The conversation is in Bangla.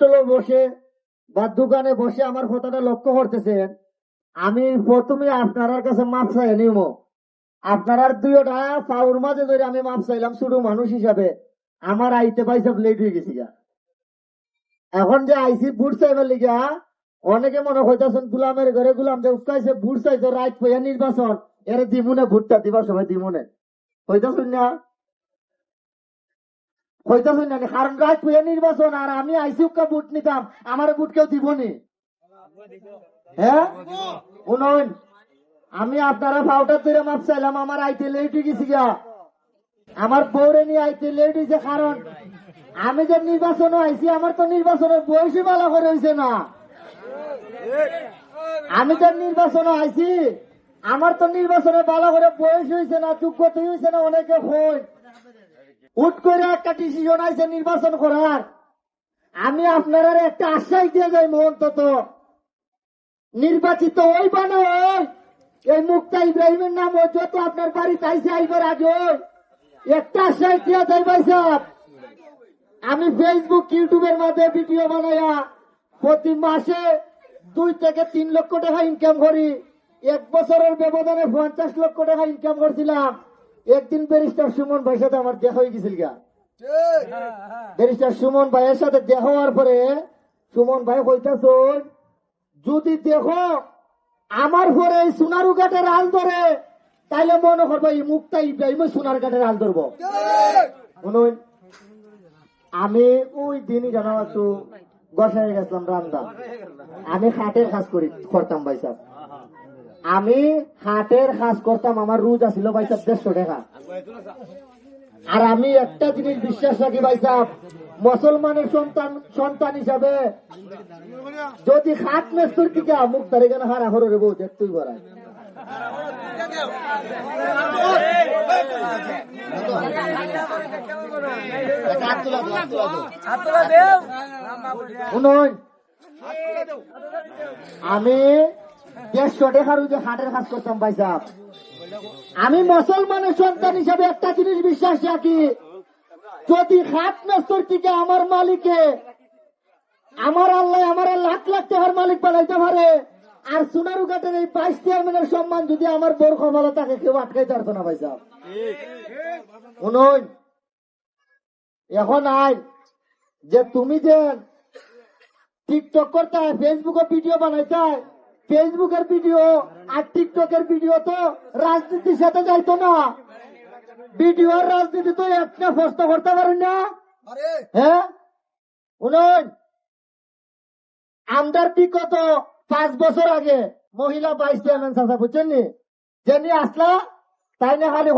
চলো বসে, বা দোকানে বসে আমার কথাটা লক্ষ্য করতেছেন। আমি প্রথমে আপনার কাছে মাপ চাই, নিম। আপনার দুইটা পাউর মাঝে ধরে আমি মাপ চাইলাম ছোট মানুষ হিসাবে। আমার আইতে পাইসা লেট হয়ে গেছি গা। এখন যে আইসি বুট চাইবার লিগা, অনেকে মনে হইতাছেন গুলামের ঘরে গুলাম যে উস্কাইছে বুট চাইছে রাইট পয়া নির্বাচন। এর দিমুনে ভুট্টা দিবার সময় দিমুনে। হইতাছেন না? হইতাছেন না। কারণ রাইট পয়া নির্বাচন, আর আমি আইসি উক্কা বুট নিতাম আমার বুট কেউ দিবনি হ্যাঁ? উনয়ন আমি আপনারা ফাউটার ধরে মাপ চাইলাম, আমার আইতে লেট হয়ে গেছি গা আমার বউরে নিয়ে আইতে লেট হয়েছে কারণ, আমি যে নির্বাচন আইছি, আমার তো নির্বাচনের বয়সই ভালো করে হয়েছে না। আমি যে নির্বাচন আইছি, আমার তো নির্বাচনে ভালো করে বয়স হয়েছে না যোগ্যতা হয়েছে না, অনেকে হই। উঠ করে একটা ডিসিশন আইছে নির্বাচন করার। আমি আপনারা একটা আশ্বাস দিয়ে যাই অন্তত। নির্বাচিত ওই বানা ওই এই মুক্তা ইব্রাহিমের নাম ও যত আপনার বাড়ি চাইছে আইবার আগে। একটা আশ্বাস দিয়ে যাই ভাই সাহেব। আমি ফেসবুক ইউটিউবের মাঝে ভিডিও বানাইয়া প্রতি মাসে দুই থেকে তিন লক্ষ টাকা ইনকাম করি। এক বছরের ব্যবধানে পঞ্চাশ লক্ষ টাকা ইনকাম করছিলাম। একদিন ব্যারিস্টার সুমন ভাইয়ের সাথে আমার দেখা হয়ে গেছিল গা। ব্যারিস্টার সুমন ভাইয়ের সাথে দেখা হওয়ার পরে সুমন ভাই কইতাছ যদি দেখো আমার পরে এই সোনারু ঘাটের আল ধরে তাইলে মনে করব এই মুক্তা ইব্রাহিম সোনার ঘাটের আল ধরবো। শুনুন আমি ওই দিনই জানা একটু বসায় গেছিলাম রান্দা আমি হাটের কাজ করি করতাম ভাই সাহেব। আমি হাটের কাজ করতাম আমার রুজ আছিল ভাই সাহেব দেড়শো টাকা। আর আমি একটা জিনিস বিশ্বাস রাখি ভাই সাহেব মুসলমানের সন্তান সন্তান হিসাবে যদি হাত মেস্তর কি যা মুখ তার এখানে হারা হরে বউ দেখতেই করায় শুনুন আমি আমি মুসলমানের সন্তান হিসাবে একটা জিনিস বিশ্বাস রাখি, যদি হাত মেস্তর থেকে আমার মালিকে, আমার আল্লাহ আমার লাখ লাখ টাকার মালিক বানাইতে পারে, আর সোনারু ঘাটের এই বাইশ চেয়ারম্যানের সম্মান যদি আমার বোর কমলা তাকে কেউ আটকাইতে পারতো না ভাই সাহেব। এখন আই যে তুমি যে টিকটক করতে ফেসবুকে ভিডিও বানাইতে ফেসবুকের ভিডিও আর টিকটকের ভিডিও তো রাজনীতির সাথে যাইতো না। ভিডিও রাজনীতি তো একটা প্রশ্ন করতে পারেন না। হ্যাঁ? শুনুন। আমদার বিগত পাঁচ বছর আগে মহিলা বাইশ চেয়ারম্যান বুঝছেন নি? যে নিয়ে আসলা তাই না খালি